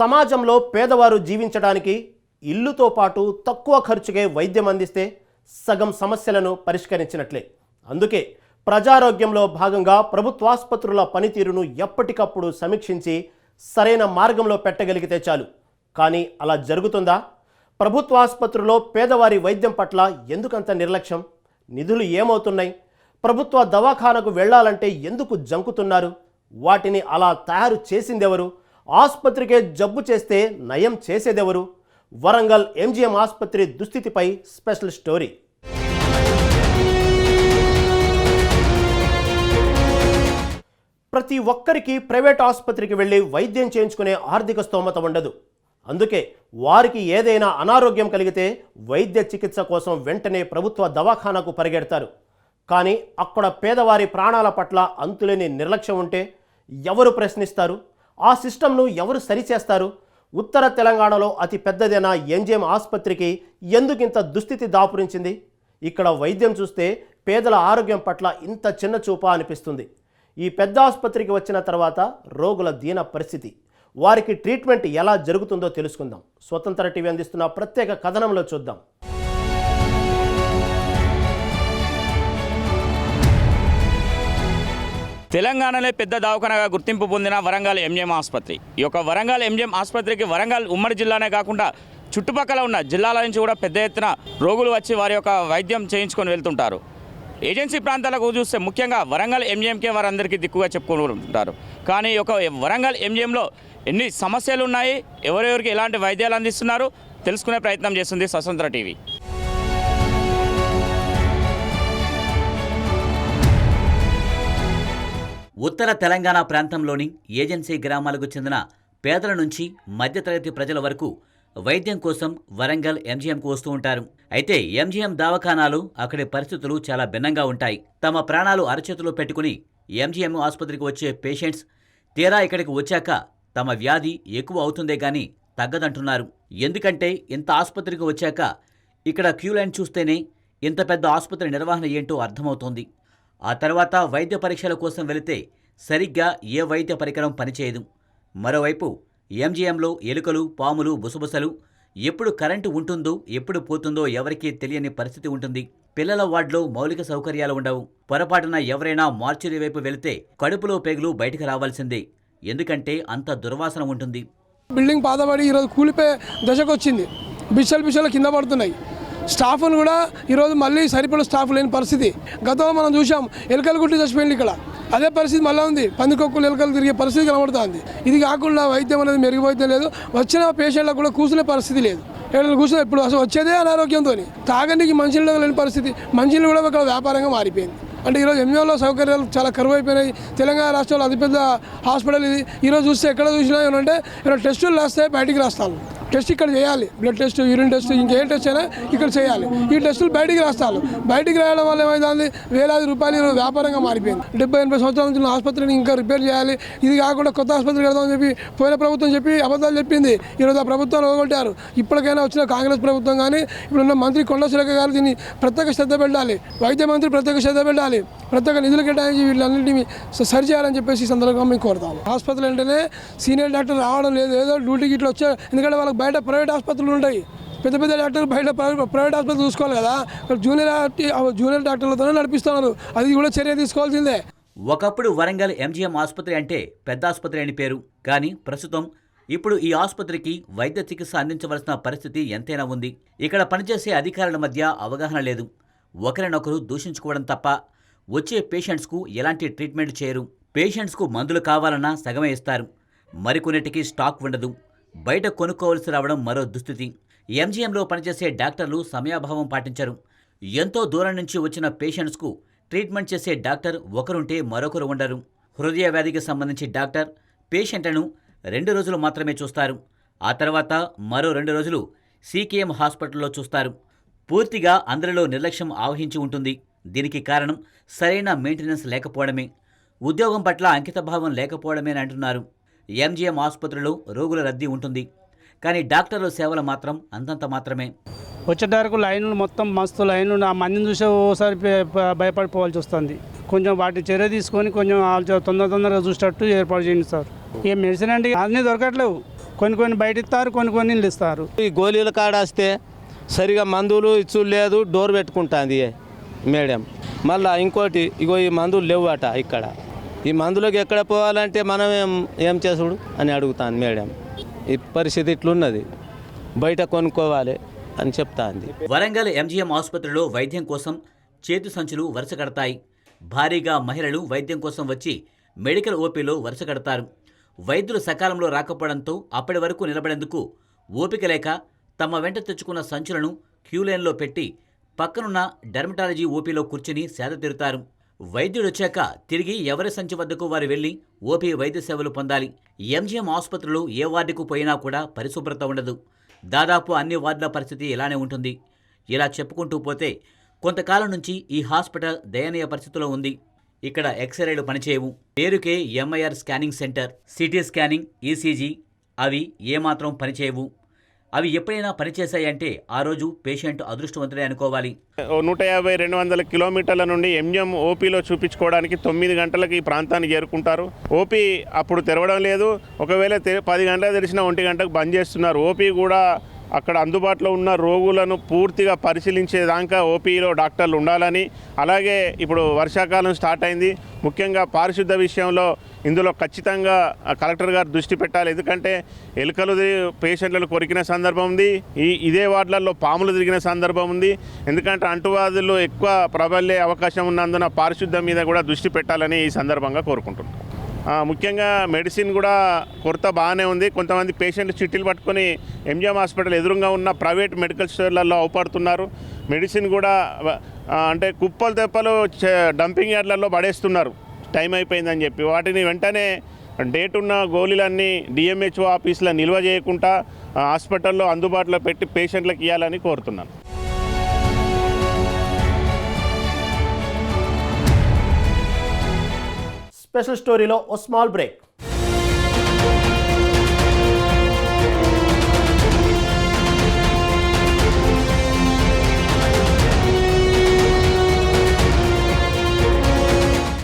సమాజంలో పేదవారు జీవించడానికి ఇల్లుతో పాటు తక్కువ ఖర్చుకే వైద్యం అందిస్తే సగం సమస్యలను పరిష్కరించినట్లే. అందుకే ప్రజారోగ్యంలో భాగంగా ప్రభుత్వాసుపత్రుల పనితీరును ఎప్పటికప్పుడు సమీక్షించి సరైన మార్గంలో పెట్టగలిగితే చాలు. కానీ అలా జరుగుతుందా? ప్రభుత్వాసుపత్రిలో పేదవారి వైద్యం పట్ల ఎందుకంత నిర్లక్ష్యం? నిధులు ఏమవుతున్నాయి? ప్రభుత్వ దవాఖానకు వెళ్ళాలంటే ఎందుకు జంకుతున్నారు? వాటిని అలా తయారు చేసిందెవరు? ఆసుపత్రికే జబ్బు చేస్తే నయం చేసేదెవరు? వరంగల్ ఎంజీఎం ఆసుపత్రి దుస్థితిపై స్పెషల్ స్టోరీ. ప్రతి ఒక్కరికి ప్రైవేట్ ఆసుపత్రికి వెళ్ళి వైద్యం చేయించుకునే ఆర్థిక స్తోమత ఉండదు. అందుకే వారికి ఏదైనా అనారోగ్యం కలిగితే వైద్య చికిత్స కోసం వెంటనే ప్రభుత్వ దవాఖానకు పరిగెడతారు. కానీ అక్కడ పేదవారి ప్రాణాల పట్ల అంతులేని నిర్లక్ష్యం ఉంటే ఎవరు ప్రశ్నిస్తారు? ఆ సిస్టమ్ను ఎవరు సరిచేస్తారు? ఉత్తర తెలంగాణలో అతి పెద్దదైన ఎంజిఎం ఆసుపత్రికి ఎందుకింత దుస్థితి దాపురించింది? ఇక్కడ వైద్యం చూస్తే పేదల ఆరోగ్యం పట్ల ఇంత చిన్న చూప అనిపిస్తుంది. ఈ పెద్ద ఆసుపత్రికి వచ్చిన తర్వాత రోగుల దీన పరిస్థితి. వారికి ట్రీట్మెంట్ ఎలా జరుగుతుందో తెలుసుకుందాం. స్వతంత్ర టీవీ అందిస్తున్న ప్రత్యేక కథనంలో చూద్దాం. తెలంగాణలో పెద్ద దవాఖానగా గుర్తింపు పొందిన వరంగల్ ఎంజిఎం ఆసుపత్రి. ఈ యొక్క వరంగల్ ఎంజిఎం ఆసుపత్రికి వరంగల్ ఉమ్మడి జిల్లానే కాకుండా చుట్టుపక్కల ఉన్న జిల్లాల నుంచి కూడా పెద్ద ఎత్తున రోగులు వచ్చి వారి యొక్క వైద్యం చేయించుకొని వెళ్తుంటారు. ఏజెన్సీ ప్రాంతాలకు చూస్తే ముఖ్యంగా వరంగల్ ఎంజిఎంకే వారందరికీ దిక్కుగా చెప్పుకుంటుంటారు. కానీ ఒక వరంగల్ ఎంజిఎంలో ఎన్ని సమస్యలు ఉన్నాయి ఎవరెవరికి ఎలాంటి వైద్యాలు అందిస్తున్నారు తెలుసుకునే ప్రయత్నం చేస్తుంది స్వతంత్ర టీవీ. ఉత్తర తెలంగాణ ప్రాంతంలోని ఏజెన్సీ గ్రామాలకు చెందిన పేదల నుంచి మధ్యతరగతి ప్రజల వరకు వైద్యం కోసం వరంగల్ ఎంజీఎంకు వస్తూ ఉంటారు. అయితే ఎంజీఎం దవాఖానాలు అక్కడి పరిస్థితులు చాలా భిన్నంగా ఉంటాయి. తమ ప్రాణాలు అరచేతిలో పెట్టుకుని ఎంజీఎం ఆసుపత్రికి వచ్చే పేషెంట్స్ తీరా ఇక్కడికి వచ్చాక తమ వ్యాధి ఎక్కువ అవుతుందే గాని తగ్గదంటున్నారు. ఎందుకంటే ఇంత ఆసుపత్రికి వచ్చాక ఇక్కడ క్యూ లైన్ చూస్తేనే ఇంత పెద్ద ఆసుపత్రి నిర్వహణ ఏంటో అర్థమవుతోంది. ఆ తర్వాత వైద్య పరీక్షల కోసం వెళితే సరిగ్గా ఏ వైద్య పరికరం పనిచేయదు. మరోవైపు ఎంజీఎంలో ఎలుకలు పాములు బుసబుసలు ఎప్పుడు కరెంటు ఉంటుందో ఎప్పుడు పోతుందో ఎవరికీ తెలియని పరిస్థితి ఉంటుంది. పిల్లల వార్డులో మౌలిక సౌకర్యాలు ఉండవు. పొరపాటున ఎవరైనా మార్చురి వైపు వెళితే కడుపులో పేగులు బయటకు రావాల్సిందే. ఎందుకంటే అంత దుర్వాసన ఉంటుంది. బిల్డింగ్ పాతబడి ఈరోజు కూలిపోయే దశకు వచ్చింది. బిచ్చలు బిచ్చలు కింద పడుతున్నాయి. స్టాఫ్ను కూడా ఈరోజు మళ్ళీ సరిపడ స్టాఫ్ లేని పరిస్థితి. గతంలో మనం చూసాం ఎలుకలు గుట్టి చచ్చిపోయింది ఇక్కడ. అదే పరిస్థితి మళ్ళీ ఉంది. పందికొక్కులు ఎలుకలు తిరిగే పరిస్థితి కనబడుతుంది. ఇది కాకుండా వైద్యం అనేది మెరుగుపోతే లేదు. వచ్చిన పేషెంట్లకు కూడా కూర్చునే పరిస్థితి లేదు. ఏళ్ళు కూర్చుని ఇప్పుడు అసలు వచ్చేదే అనారోగ్యంతో తాగడానికి మంచినీళ్ళు లేని పరిస్థితి. మంచినీళ్ళు కూడా ఒక వ్యాపారంగా మారిపోయింది. అంటే ఈరోజు ఎంఈఓలో సౌకర్యాలు చాలా కరువు అయిపోయినాయి తెలంగాణ రాష్ట్రంలో అతిపెద్ద హాస్పిటల్ ఇది. ఈరోజు చూస్తే ఎక్కడ చూసినా ఏమంటే ఏమైనా టెస్టులు రాస్తే బయటికి రాస్తాను టెస్ట్ ఇక్కడ చేయాలి. బ్లడ్ టెస్ట్ యూరిన్ టెస్ట్ ఇంకేం టెస్ట్ అయినా ఇక్కడ చేయాలి. ఈ టెస్టులు బయటికి రాస్తారు బయటికి రాయడం వల్ల ఏమైంది వేలాది రూపాయలు వ్యాపారంగా మారిపోయింది. డెబ్బై ఎనభై సంవత్సరాల నుంచి ఆసుపత్రిని ఇంకా రిపేర్ చేయాలి. ఇది కాకుండా కొత్త ఆసుపత్రి కడదామని చెప్పి పోయిన ప్రభుత్వం చెప్పి అబద్ధాలు చెప్పింది. ఈరోజు ఆ ప్రభుత్వాన్ని ఓగొట్టారు. ఇప్పటికైనా వచ్చిన కాంగ్రెస్ ప్రభుత్వం కానీ ఇప్పుడున్న మంత్రి కొండ సురేఖ గారు దీన్ని ప్రత్యేక శ్రద్ధ పెట్టాలి. వైద్య మంత్రి ప్రత్యేక శ్రద్ధ పెట్టాలి. ప్రత్యేక నిధులు కేటాయించి వీళ్ళన్నింటినీ సరి చేయాలని చెప్పేసి ఈ సందర్భంగా మేము కోరుతాము. ఆసుపత్రులు అంటేనే సీనియర్ డాక్టర్ రావడం లేదు. ఏదో డ్యూటీకి ఇట్లా వచ్చే ఎందుకంటే వాళ్ళకి బయట ప్రైవేట్ ఆసుపత్రులు ఉంటాయి. పెద్ద పెద్ద డాక్టర్లు బయట ప్రైవేట్ ఆసుపత్రి చూసుకోవాలి కదా. ఇక్కడ జూనియర్ జూనియర్ డాక్టర్లతోనే నడిపిస్తున్నారు. అది కూడా చర్య తీసుకోవాల్సిందే. ఒకప్పుడు వరంగల్ ఎంజీఎం ఆసుపత్రి అంటే పెద్ద ఆసుపత్రి అని పేరు. కానీ ప్రస్తుతం ఇప్పుడు ఈ ఆసుపత్రికి వైద్య చికిత్స అందించవలసిన పరిస్థితి ఎంతైనా ఉంది. ఇక్కడ పనిచేసే అధికారుల మధ్య అవగాహన లేదు. ఒకరినొకరు దూషించుకోవడం తప్ప వచ్చే పేషెంట్స్కు ఎలాంటి ట్రీట్మెంట్ చేయరు. పేషెంట్స్కు మందులు కావాలన్నా సగమే ఇస్తారు. మరికొన్నిటికి స్టాక్ ఉండదు. బయట కొనుక్కోవలసి రావడం మరో దుస్థితి. ఎంజీఎంలో పనిచేసే డాక్టర్లు సమయాభావం పాటించరు. ఎంతో దూరం నుంచి వచ్చిన పేషెంట్స్కు ట్రీట్మెంట్ చేసే డాక్టర్ ఒకరుంటే మరొకరు ఉండరు. హృదయ వ్యాధికి సంబంధించి డాక్టర్ పేషెంట్లను రెండు రోజులు మాత్రమే చూస్తారు. ఆ తర్వాత మరో రెండు రోజులు సీకేఎం హాస్పిటల్లో చూస్తారు. పూర్తిగా అందరిలో నిర్లక్ష్యం ఆవహించి ఉంటుంది. దీనికి కారణం సరైన మెయింటెనెన్స్ లేకపోవడమే. ఉద్యోగం పట్ల అంకితభావం లేకపోవడమేని అంటున్నారు. ఎంజీఎం ఆసుపత్రిలో రోగుల రద్దీ ఉంటుంది. కానీ డాక్టర్ల సేవలు మాత్రం అంతంత మాత్రమే. వచ్చేటరకు లైన్లు మొత్తం మస్తు లైన్లు ఆ మందిని చూసే ఓసారి భయపడిపోవాల్సి వస్తుంది. కొంచెం వాటి చర్య తీసుకొని కొంచెం వాళ్ళు తొందర తొందరగా చూసేటట్టు ఏర్పాటు చేయండి సార్. ఇక మెడిసిన్ అంటే అన్నీ దొరకట్లేవు. కొన్ని కొన్ని బయట ఇస్తారు కొన్ని కొన్ని ఇల్లు ఇస్తారు. ఈ గోళీల కాడ వస్తే సరిగా మందులు ఇచ్చు లేదు డోర్ పెట్టుకుంటుంది. మేడం. మళ్ళా ఇంకోటి ఇగో ఈ మందులు లేవట ఇక్కడ. ఈ మందులకు ఎక్కడ పోవాలంటే మనం ఏం ఏం చేసుడు అని అడుగుతాను మేడం. ఈ పరిస్థితి ఇట్లున్నది. బయట కొనుక్కోవాలి అని చెప్తాంది. వరంగల్ ఎంజీఎం ఆసుపత్రిలో వైద్యం కోసం చేతు సంచులు వరుస కడతాయి. భారీగా మహిళలు వైద్యం కోసం వచ్చి మెడికల్ ఓపీలో వరుస కడతారు. వైద్యులు సకాలంలో రాకపోవడంతో అప్పటి వరకు నిలబడేందుకు ఓపిక లేక తమ వెంట తెచ్చుకున్న సంచులను క్యూలైన్లో పెట్టి పక్కనున్న డెర్మటాలజీ ఓపీలో కూర్చుని సేద తీరుతారు. వైద్యుడు వచ్చాక తిరిగి ఎవరి సంచి వద్దకు వారు వెళ్ళి ఓపీ వైద్య సేవలు పొందాలి. ఎంజీఎం ఆసుపత్రులు ఏ వార్డుకు పోయినా కూడా పరిశుభ్రత ఉండదు. దాదాపు అన్ని వార్డుల పరిస్థితి ఇలానే ఉంటుంది. ఇలా చెప్పుకుంటూ పోతే కొంతకాలం నుంచి ఈ హాస్పిటల్ దయనీయ పరిస్థితిలో ఉంది. ఇక్కడ ఎక్స్రేలు పనిచేయవు. పేరుకే MIR scanning centre city scanning ECG అవి ఏమాత్రం పనిచేయవు. అవి ఎప్పుడైనా పనిచేశాయంటే ఆ రోజు పేషెంట్ అదృష్టవంతుడే అనుకోవాలి. నూట యాభై రెండు వందల కిలోమీటర్ల నుండి ఎంఎం ఓపీలో చూపించుకోవడానికి తొమ్మిది గంటలకు ఈ ప్రాంతానికి చేరుకుంటారు. ఓపీ అప్పుడు తెరవడం లేదు. ఒకవేళ తె- పది గంటలకు తెరిచిన ఒంటి గంటకు బంద్ చేస్తున్నారు. ఓపీ కూడా అక్కడ అందుబాటులో ఉన్న రోగులను పూర్తిగా పరిశీలించేదాకా ఓపీలో డాక్టర్లు ఉండాలని. అలాగే ఇప్పుడు వర్షాకాలం స్టార్ట్ అయింది. ముఖ్యంగా పారిశుద్ధ విషయంలో ఇందులో ఖచ్చితంగా కలెక్టర్ గారు దృష్టి పెట్టాలి. ఎందుకంటే ఎలుకలు పేషెంట్లను కొరికిన సందర్భం ఉంది. ఈ ఇదే వార్డులలో పాములు తిరిగిన సందర్భం ఉంది. ఎందుకంటే అంటువ్యాధులు ఎక్కువ ప్రబలే అవకాశం ఉన్నందున పారిశుద్ధం మీద కూడా దృష్టి పెట్టాలని ఈ సందర్భంగా కోరుకుంటున్నాను ముఖ్యంగా మెడిసిన్ కూడా కొరత బాగానే ఉంది. కొంతమంది పేషెంట్లు చిట్టీలు పట్టుకొని ఎంజిఎం హాస్పిటల్ ఎదురుగా ఉన్న ప్రైవేట్ మెడికల్ స్టోర్లలో అవపడుతున్నారు. మెడిసిన్ కూడా అంటే కుప్పలు తెప్పలు డంపింగ్ యార్డ్లలో పడేస్తున్నారు. టైం అయిపోయిందని చెప్పి. వాటిని వెంటనే డేట్ ఉన్న గోళీలన్నీ డిఎంహెచ్ఓ ఆఫీసులో నిల్వ చేయకుండా హాస్పిటల్లో అందుబాటులో పెట్టి పేషెంట్లకు ఇవ్వాలని కోరుతున్నాను. స్పెషల్ స్టోరీలో ఓ స్మాల్ బ్రేక్.